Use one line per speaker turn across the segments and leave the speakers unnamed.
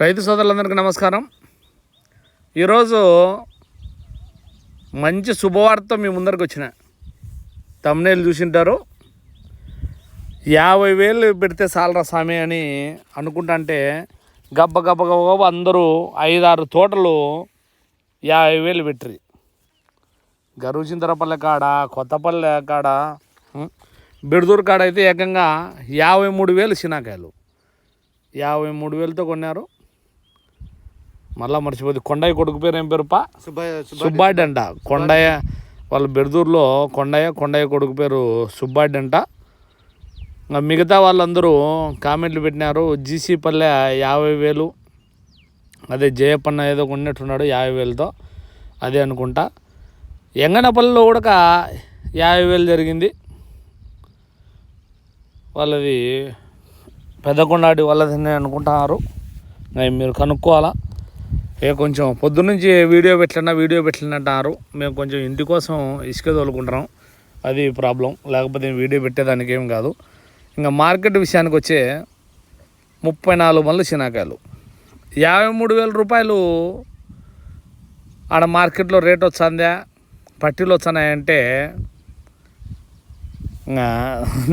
రైతు సోదరులందరికీ నమస్కారం. ఈరోజు మంచి శుభవార్త మీ ముందరికి వచ్చిన. తమ్నేలు చూసింటారు. యాభై వేలు పెడితే సాలరా స్వామి అని అనుకుంటుంటే గబ్బ గబ్బ గబ్బ అందరూ ఐదారు తోటలు యాభై వేలు పెట్టిరి గరుచింతరపల్లె కాడ కొత్తపల్లె కాడ బిడుదూరు కాడ అయితే ఏకంగా యాభై మూడు వేలు సినాకాయలు యాభై మూడు వేలతో కొన్నారు. మళ్ళా మర్చిపోతే కొండయ్య కొడుకు పేరు ఏం పేరు పా సుబ్బాడి అంట కొండయ్య వాళ్ళ బెడదూరులో కొండయ్య కొండయ్య కొడుకు పేరు సుబ్బాడి అంట ఇంకా మిగతా వాళ్ళందరూ కామెంట్లు పెట్టినారు. జీసీ పల్లె యాభై వేలు. అదే జయప్పన్న ఏదో కొన్నట్టున్నాడు యాభై వేలతో. అదే అనుకుంటా. ఎంగనపల్లిలో కూడా యాభై వేలు జరిగింది. వాళ్ళది పెద్దకొండాడి వాళ్ళదని అనుకుంటున్నారు. మీరు కనుక్కోవాలా? ఏ కొంచెం పొద్దున్నుంచి వీడియో పెట్టినా వీడియో పెట్టినట్టారు మేము కొంచెం ఇంటి కోసం ఇసుక తోలుకుంటున్నాం. అది ప్రాబ్లం. లేకపోతే వీడియో పెట్టేదానికి ఏం కాదు. ఇంకా మార్కెట్ విషయానికి వచ్చే ముప్పై నాలుగు మందులు శనాకాయలు. యాభై మూడు వేల రూపాయలు ఆడ మార్కెట్లో రేట్ వచ్చిందా? పట్టీలు వచ్చినాయంటే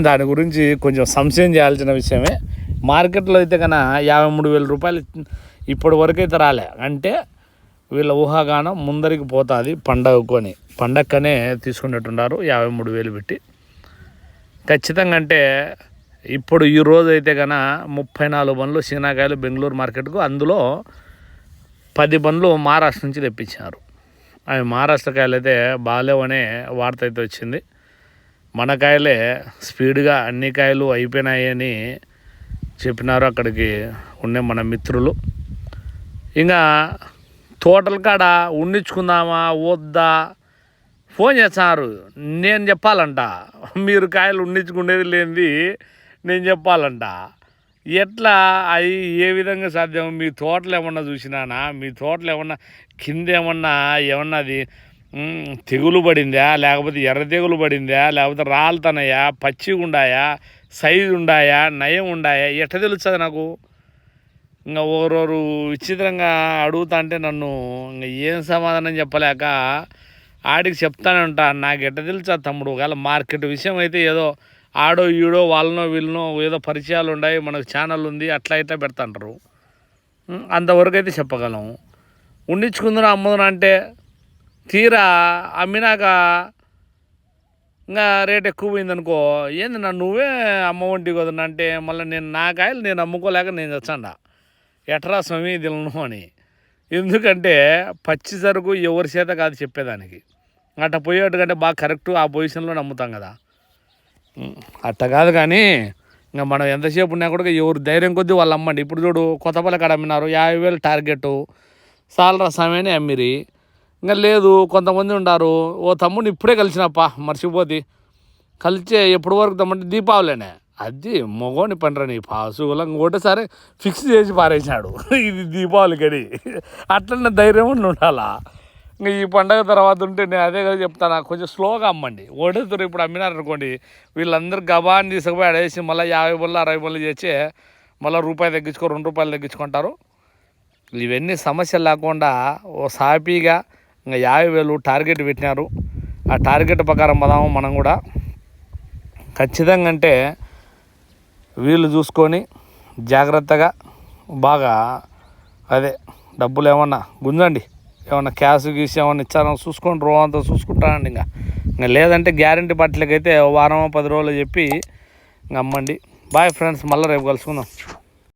దాని గురించి కొంచెం సంశయం చేయాల్సిన విషయమే. మార్కెట్లో అయితే కన్నా యాభై మూడు వేల రూపాయలు ఇప్పటి వరకైతే రాలే. అంటే వీళ్ళ ఊహాగానం ముందరికి పోతుంది పండగకొని పండగకనే తీసుకున్నట్టున్నారు యాభై మూడు వేలు పెట్టి. ఖచ్చితంగా అంటే ఇప్పుడు ఈ రోజు అయితే కన్నా ముప్పై నాలుగు బండ్లు సీనాకాయలు బెంగళూరు మార్కెట్కు అందులో పది బండ్లు మహారాష్ట్ర నుంచి తెప్పించారు అవి మహారాష్ట్ర కాయలు అయితే బాగాలేవనే వార్త అయితే వచ్చింది. మన కాయలే స్పీడ్గా అన్ని కాయలు అయిపోయినాయని చెప్పినారు అక్కడికి ఉండే మన మిత్రులు. ఇంకా తోటల కాడ ఉండించుకుందామా వద్దా? ఫోన్ చేస్తున్నారు. నేను చెప్పాలంట. మీరు కాయలు ఉండించుకునేది లేనిది నేను చెప్పాలంట. ఎట్లా? అవి ఏ విధంగా సాధ్యం? మీ తోటలు ఏమన్నా చూసినానా? మీ తోటలు ఏమన్నా కింద ఏమన్నా ఏమన్నా అది తెగులు పడిందా? లేకపోతే ఎర్ర తెగులు పడిందా? లేకపోతే రాలుతున్నాయా పచ్చి ఉండాయా? సైజు ఉండాయా? నయం ఉండాయా? ఎట్ట తెలుస్తుంది నాకు? ఇంకా ఓరోరు విచిత్రంగా అడుగుతా అంటే నన్ను ఇంకా ఏం సమాధానం చెప్పలేక ఆడికి చెప్తానే ఉంటా. నాకు ఎట్ట తెలుసా తమ్ముడు. ఒకవేళ మార్కెట్ విషయం అయితే ఏదో ఆడో ఈడో వాళ్ళనో వీళ్ళనో ఏదో పరిచయాలు ఉన్నాయి మనకు ఛానల్ ఉంది. అట్లా అయితే పెడతాంటారు అంతవరకు అయితే చెప్పగలం. ఉండించుకుందునా అమ్ముదునా అంటే. తీరా అమ్మినాక ఇంకా రేట్ ఎక్కువ పోయిందనుకో ఏంది నా నువ్వే అమ్మ వంటి కదన్నా అంటే మళ్ళీ నేను నా కాయలు నేను అమ్ముకోలేక నేను చచ్చాడా ఎట్రా స్వామి దిలను అని. ఎందుకంటే పచ్చి సరుకు ఎవరి చేత కాదు చెప్పేదానికి. అట్ట పోయేటకంటే బాగా కరెక్ట్ ఆ పొజిషన్లో నమ్ముతాం కదా. అట్ట కాదు కానీ ఇంకా మనం ఎంతసేపు ఉన్నా కూడా ఎవరు ధైర్యం కొద్దీ వాళ్ళు అమ్మండి ఇప్పుడు చూడు కొత్తపల్లి కాడ అమ్మినారు యాభై వేలు టార్గెట్ సాలరా సమయాన్ని అమ్మిరి. ఇంకా లేదు కొంతమంది ఉన్నారు ఓ తమ్ముడిని ఇప్పుడే కలిసినప్పా మర్చిపోతే. కలిసే ఎప్పటి వరకు తమ్ముంటే దీపావళినే. అది మొగోని పండ్ర నీ పాసుగులం ఒకటేసారి ఫిక్స్ చేసి పారేసినాడు. ఇది దీపావళికని అట్లనే ధైర్యం ఉండి ఉండాలా? ఇంకా ఈ పండగ తర్వాత ఉంటే నేను అదే కదా చెప్తాను? కొంచెం స్లోగా అమ్మండి. ఓడేతురు ఇప్పుడు అమ్మినారనుకోండి వీళ్ళందరూ గబాన్ని తీసుకుపోయి అడేసి మళ్ళీ యాభై బళ్ళు అరవై బళ్ళు చేసి మళ్ళీ రూపాయి తగ్గించుకో రెండు రూపాయలు తగ్గించుకుంటారు. ఇవన్నీ సమస్యలు లేకుండా ఓ సాపీగా ఇంకా యాభై వేలు టార్గెట్ పెట్టినారు. ఆ టార్గెట్ ప్రకారం పదాము మనం కూడా. ఖచ్చితంగా అంటే వీళ్ళు చూసుకొని జాగ్రత్తగా బాగా అదే డబ్బులు ఏమన్నా గుంజండి. ఏమన్నా క్యాష్ గీసి ఏమన్నా ఇచ్చారని చూసుకోండి రో అంతా చూసుకుంటానండి ఇంకా. ఇంకా లేదంటే గ్యారంటీ పట్లకైతే వారం పది రోజులు చెప్పి ఇంక అమ్మండి. బాయ్ ఫ్రెండ్స్ మళ్ళీ రేపు కలుసుకుందాం.